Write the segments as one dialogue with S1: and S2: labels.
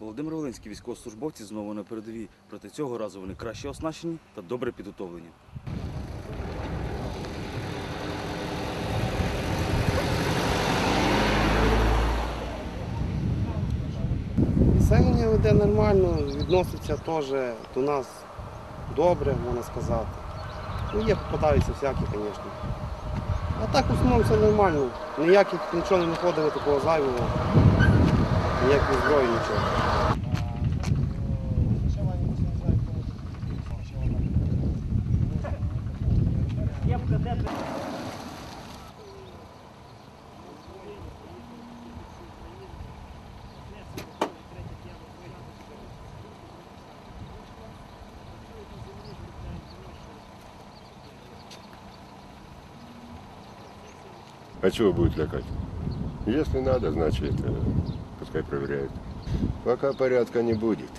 S1: Володимир Волинський військовослужбовці знову на передовій. Проте цього разу вони краще оснащені та добре підготовлені.
S2: Населення веде нормально, відноситься теж до нас добре, можна сказати. Ну, є попадаються всякі, звісно. А так в основному все нормально. Ніяких нічого не знаходили такого зайвого, ніякої зброї, нічого.
S3: А чего будет лякать? Если надо, значит, э, пускай проверяют. Пока порядка не будет.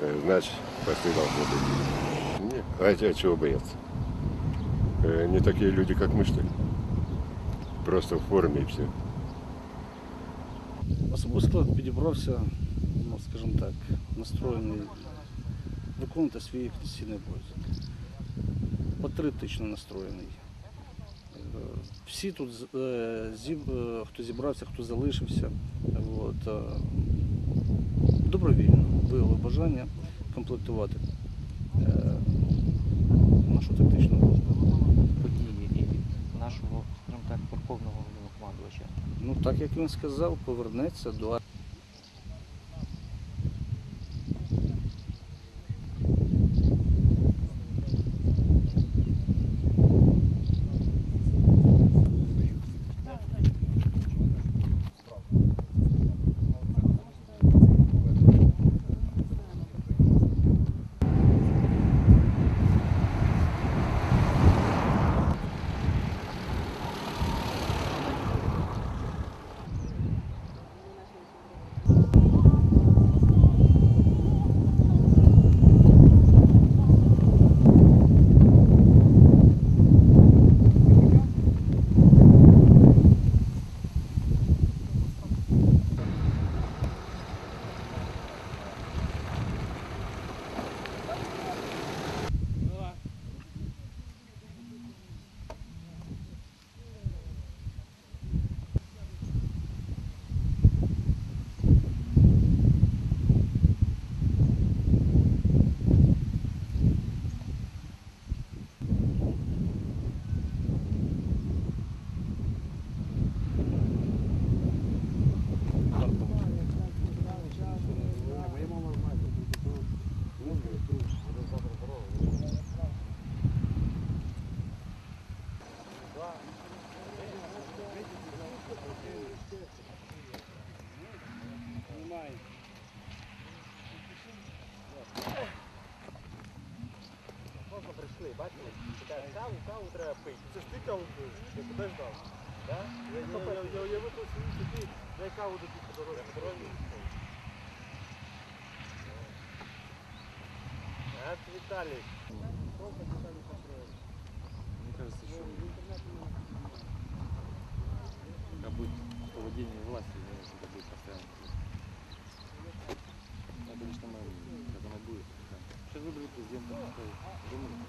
S3: Э, Значит, посты должны быть. Не, а те чего бояться? Э, Не такие люди, как мы, что ли? Просто в форме и все.
S4: Особовий склад підібрався, ну, скажімо так, настроєний виконувати свій конституційний обов'язок. Патріотично настроєний. Всі тут, е, зіб- е, хто зібрався, хто залишився, от, е, добровільно виявили бажання комплектувати нашу тактичну
S5: події і нашого, скажімо так, верховного головнокомандувача.
S4: Ну, так як він сказав, повернеться до
S6: Так, каву, каву треба пити. Це ж ти каву пив, я подождав. Да? Я, я, я, я, я, я випив свою, що ти дай каву до тих по дорозі. А, Віталій.
S7: Мне кажется, что как будет
S8: поведение власти, если это будет постоянно. Это лично мое мнение, как оно будет. Сейчас выберут президента, думаю.